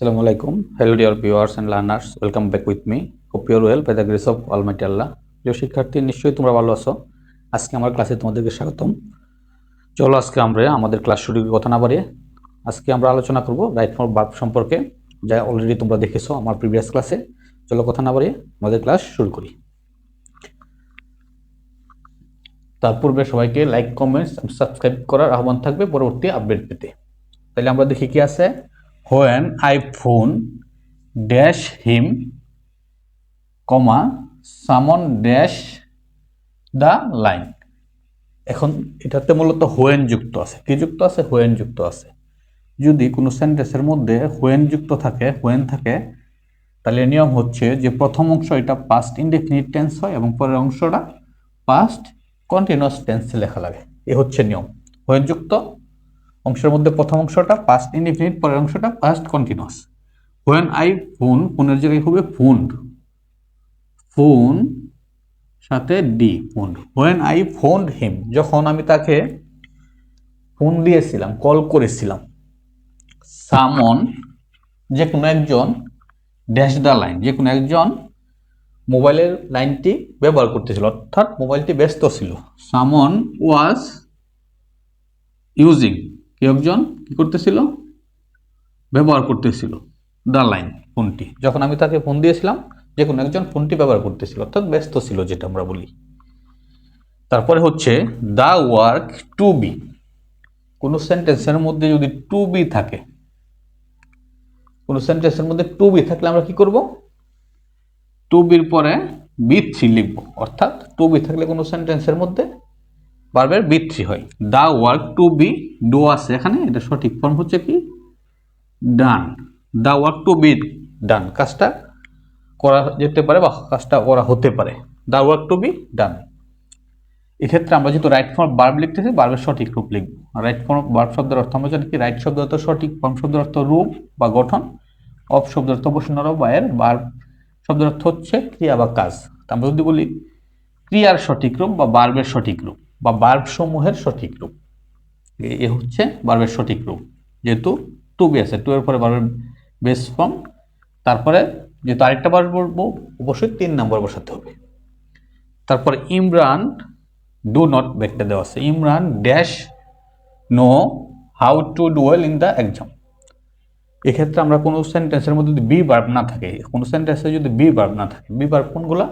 Assalamu alaikum. Hello dear viewers and learners. Welcome back with me. Hope you are well, by the grace of Almighty Allah. প্রিয় শিক্ষার্থী, নিশ্চয়ই তোমরা ভালো আছো আজকে আমার ক্লাসে তোমাদেরকে স্বাগতম চলো আজকে আমরা আমাদের ক্লাস শুরু কথা না বাড়িয়ে আজকে আমরা আলোচনা করব রাইট ফর বার্ব সম্পর্কে, যা অলরেডি তোমরা দেখেছ আমার প্রিভিয়াস ক্লাসে চলো কথা না বাড়িয়ে আমাদের ক্লাস শুরু করি তার পূর্বে সবাইকে লাইক কমেন্টস সাবস্ক্রাইব করার আহ্বান থাকবে পরবর্তী আপডেট পেতে তাহলে আমরা দেখি কি আছে when I phone dash him comma summon dash the line এখন এটাতে মূলত হোয়েন যুক্ত আছে। কি যুক্ত আছে? হোয়েন যুক্ত আছে। যদি কোনো সেন্টেন্সের মধ্যে হোয়েন যুক্ত থাকে হোয়েন থাকে, তাহলে নিয়ম হচ্ছে যে প্রথম অংশ এটা পাস্ট ইনডেফিনিট টেন্স হয় এবং পরের অংশটা পাস্ট কন্টিনিউয়াস টেন্সে লেখা লাগে। এ হচ্ছে নিয়ম। হোয়েন যুক্ত অংশের মধ্যে প্রথম অংশটা পাস্ট ইনডিফিনিট পরের অংশটা past continuous when I phone ফোনের জায়গায় হবে ফোন ফোন সাথে D phone when I phone him যখন আমি তাকে ফোন দিয়েছিলাম কল করেছিলাম সামন যে কোনো একজন ড্যাশ দ্য লাইন যে কোনো একজন মোবাইলের লাইনটি ব্যবহার করতেছিল, অর্থাৎ মোবাইলটি ব্যস্ত ছিল সামন ওয়াজ ইউজিং একজন কি করতেছিল? ব্যবহার করতেছিল। দ্য লাইন, ফোনটি। যখন আমি তাকে ফোন দিয়েছিলাম, যে কোনো একজন ফোনটি ব্যবহার করতেছিল, অর্থাৎ ব্যস্ত ছিল যেটা আমরা বলি। তারপরে হচ্ছে দ্য ওয়ার্ক টু বি। কোনো সেন্টেন্সের মধ্যে যদি টু বি থাকে, কোনো সেন্টেন্সের মধ্যে টু বি থাকলে আমরা কি করব? টু বির পরে বি লিখব। অর্থাৎ টু বি থাকলে কোনো সেন্টেন্সের মধ্যে বারবার থ্রি হয়। The work to be done আছে এখানে, এটা সঠিক ফর্ম হচ্ছে কি? Done the work to be done কাজটা করা যেতে পারে বা কাজটা করা হতে পারে। The work to be done এক্ষেত্রে আমরা যেহেতু রাইট ফর্ম বার্ব লিখতেছি বার্বের সঠিক রূপ লিখব। রাইট ফর্ম বার্ব শব্দের অর্থ আমরা জানি কি? রাইট শব্দের অর্থ সঠিক ফর্ম শব্দের অর্থ রূপ বা গঠন অফ শব্দের অর্থ বসুনর বা এর বার্ব শব্দের অর্থ হচ্ছে ক্রিয়া বা কাজ। আমরা যদি বলি ক্রিয়ার সঠিক রূপ বা বার্বের সঠিক রূপ। বা বার্ব সমূহের সঠিক রূপ। এ- হচ্ছে বার্বের সঠিক রূপ। যেহেতু টু বি আছে টু এর পরে বার্বের বেস ফর্ম তারপরে যেহেতু আরেকটা বার বলব, অবশ্যই তিন নম্বর বসাতে হবে। তারপরে ইমরান ডু নট ব্যাকটা দেওয়া আছে। Imran dash no how to do well in the exam এক্ষেত্রে আমরা কোনো সেন্টেন্সের মধ্যে যদি বি বার্ব না থাকে, কোনো সেন্টেন্সে যদি বি বার্ব না থাকে বি বার্ব কোনগুলা?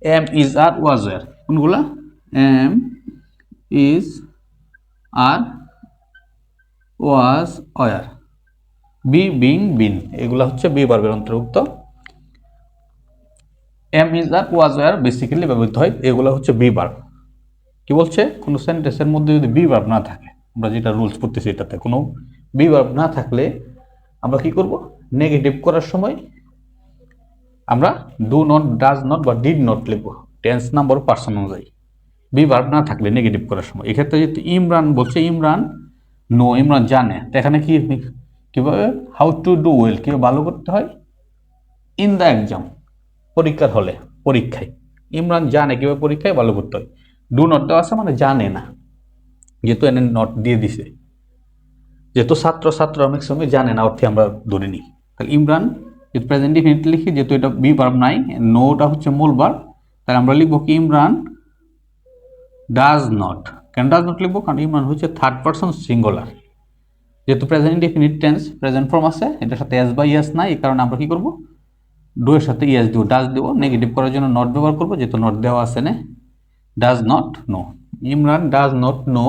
Am is are was were কোনগুলা? Am is are was were be being been এগুলা হচ্ছে বি বার্বের অন্তর্ভুক্ত। Am is are was were basically ব্যবহৃত হয়। এগুলো হচ্ছে বি বার্ব কি বলছে? কোনো সেন্টেন্সের মধ্যে যদি বি ভার্ব না থাকে, আমরা যেটা রুলস পড়তেছি এটাতে, কোনো বি ভার্ব না থাকলে আমরা কি করব? নেগেটিভ করার সময় আমরা ডু নট ডাজ নট বা ডিড নট লিখব। টেন্স নাম্বার পার্সন অনুযায়ী। বি ভার্ব না থাকলে নেগেটিভ করার সময়। এক্ষেত্রে যেহেতু ইমরান বলছে, ইমরান নো ইমরান জানে। তো এখানে কি, কীভাবে? হাউ টু ডু ওয়েল কীভাবে ভালো করতে হয়? ইন দ্য এক্সাম পরীক্ষার হলে, পরীক্ষায়। ইমরান জানে কীভাবে পরীক্ষায় ভালো করতে হয়। ডু নট দেওয়া আছে মানে জানে না। যেহেতু এনে নট দিয়ে দিছে। যেহেতু ছাত্র ছাত্র অনেক সময় জানে না, অর্থে আমরা ধরে নিই। তাহলে ইমরান যেহেতু প্রেজেন্ট ডিফিনিট লিখি, যেহেতু এটা বি বার্ব নাই নোটা হচ্ছে মূল বার্ব তাহলে আমরা লিখব কি, ইমরান ডাজ নট কেন ডাজ নট লিখব কারণ ইমরান হচ্ছে থার্ড পার্সন সিঙ্গুলার যেহেতু present definite tense present form আছে, এটার সাথে এস বা ইয়াস নাই, এই কারণে আমরা কি করব? ডু এর সাথে ইয়াস দিব ডাজ দিব নেগেটিভ করার জন্য নট ব্যবহার করব, যেহেতু নট দেওয়া আছে না। Does not know Imran does not know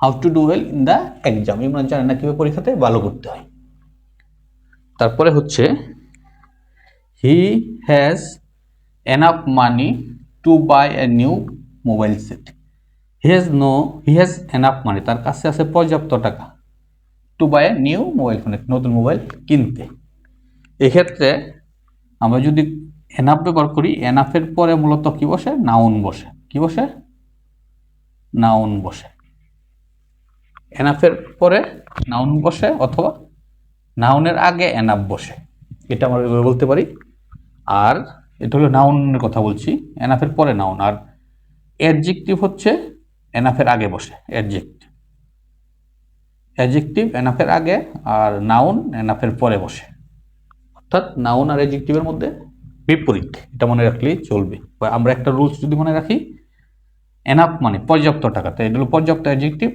how to do well in the exam Imran জানে না কীভাবে পরীক্ষাতে ভালো করতে হয়। তারপরে হচ্ছে he has enough money to buy a new mobile set. He has no he has enough money তার কাছে আছে পর্যাপ্ত টাকা to buy new mobile phone নতুন মোবাইল কিনতে। এক্ষেত্রে আমরা যদি এনাফ ব্যবহার করি এনাফের পরে মূলত কি বসে? নাউন বসে। কি বসে? নাউন বসে। এনাফের পরে নাউন বসে অথবা নাউনের আগে এনাফ বসে। এটা আমরা বলতে পারি। আর এটা হলো নাউনের কথা বলছি। এনাফের পরে নাউন আর অ্যাডজেক্টিভ হচ্ছে এনাফের আগে বসে অ্যাডজেক্টিভ অ্যাডজেক্টিভ এনাফের আগে আর নাউন এনাফের পরে বসে। অর্থাৎ নাউন আর এডজেক্টিভের মধ্যে বিপরীত, এটা মনে রাখলেই চলবে। আমরা একটা রুলস যদি মনে রাখি, এনাফ মানে পর্যাপ্ত টাকা। তাই এটা হলো পর্যাপ্ত অ্যাডজেক্টিভ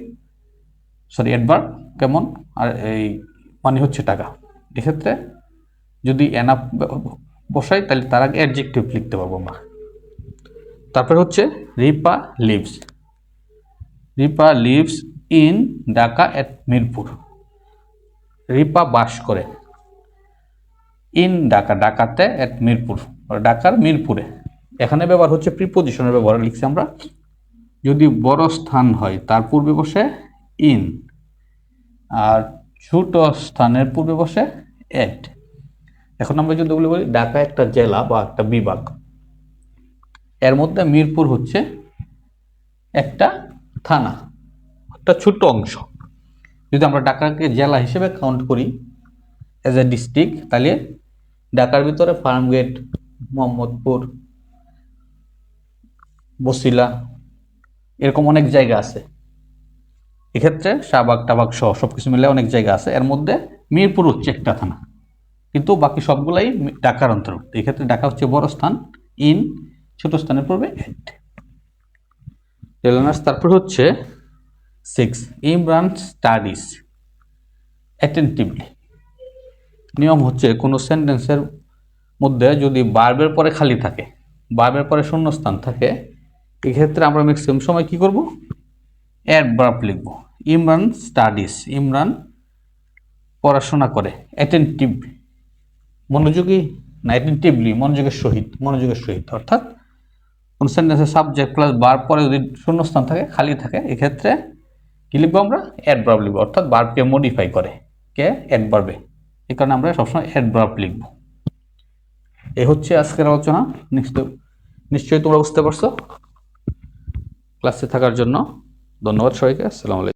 সরি অ্যাডভার্ব কেমন? আর এই মানে হচ্ছে টাকা। এক্ষেত্রে যদি এনাফ বসাই, তাহলে তার আগে অ্যাডজেক্টিভ লিখতে পারব আমরা। তারপরে হচ্ছে Ripa lives. Ripa lives in Dhaka at Mirpur. Ripa বাস করে ইন ঢাকা, ঢাকাতে এট মিরপুর, ঢাকার মিরপুরে। এখানে ব্যবহার হচ্ছে প্রিপোজিশনের ব্যবহার, লিখছি আমরা। যদি বড় স্থান হয়, তার পূর্বে বসে ইন, আর ছোট স্থানের পূর্বে বসে এট এখন আমরা যদি বলি ঢাকা একটা জেলা বা একটা বিভাগ এর মধ্যে মিরপুর হচ্ছে একটা থানা। একটা ছোট্ট অংশ। যদি আমরা ঢাকাকে জেলা হিসেবে কাউন্ট করি এজ এ ডিস্ট্রিক্ট তাহলে ঢাকার ভিতরে ফার্মগেট মোহাম্মদপুর বসিলা এরকম অনেক জায়গা আছে। এক্ষেত্রে শাহবাগ টাবাগ সহ সব কিছু মিলে অনেক জায়গা আছে। এর মধ্যে মিরপুর হচ্ছে একটা থানা। কিন্তু বাকি সবগুলাই ঢাকার অন্তর্ভুক্ত। এক্ষেত্রে ঢাকা হচ্ছে বড় স্থান ইন ছোট স্থানের পূর্বে এট টেলানার্স তারপর হচ্ছে সিক্স ইমরান স্টাডিজ অ্যাটেন্টিভলি নিয়ম হচ্ছে কোনো সেন্টেন্সের মধ্যে যদি বার্বের পরে খালি থাকে বার্বের পরে শূন্যস্থান থাকে, এক্ষেত্রে আমরা ম্যাক্সিমাম সময় কি করব? অ্যাডভার্ব লিখব। ইমরান স্টাডিজ ইমরান পড়াশোনা করে। অ্যাটেন্টিভ মনোযোগী না অ্যাটেন্টিভলি মনোযোগের সহিত। মনোযোগের সহিত। অর্থাৎ কোন সেন্টেন্সে সাবজেক্ট প্লাস বার পরে যদি শূন্যস্থান থাকে, খালি থাকে, এক্ষেত্রে কি লিখব আমরা? অ্যাডভার্ব লিখব। অর্থাৎ বার্বকে মডিফাই করে, কে? অ্যাডভার্বে এই কারণে আমরা সবসময় অ্যাডভার্ব লিখব। এই হচ্ছে আজকের আলোচনা। নিশ্চয় নিশ্চয়ই তোমরা বুঝতে পারছ। ক্লাসে থাকার জন্য ধন্যবাদ সবাইকে। আসসালামু আলাইকুম।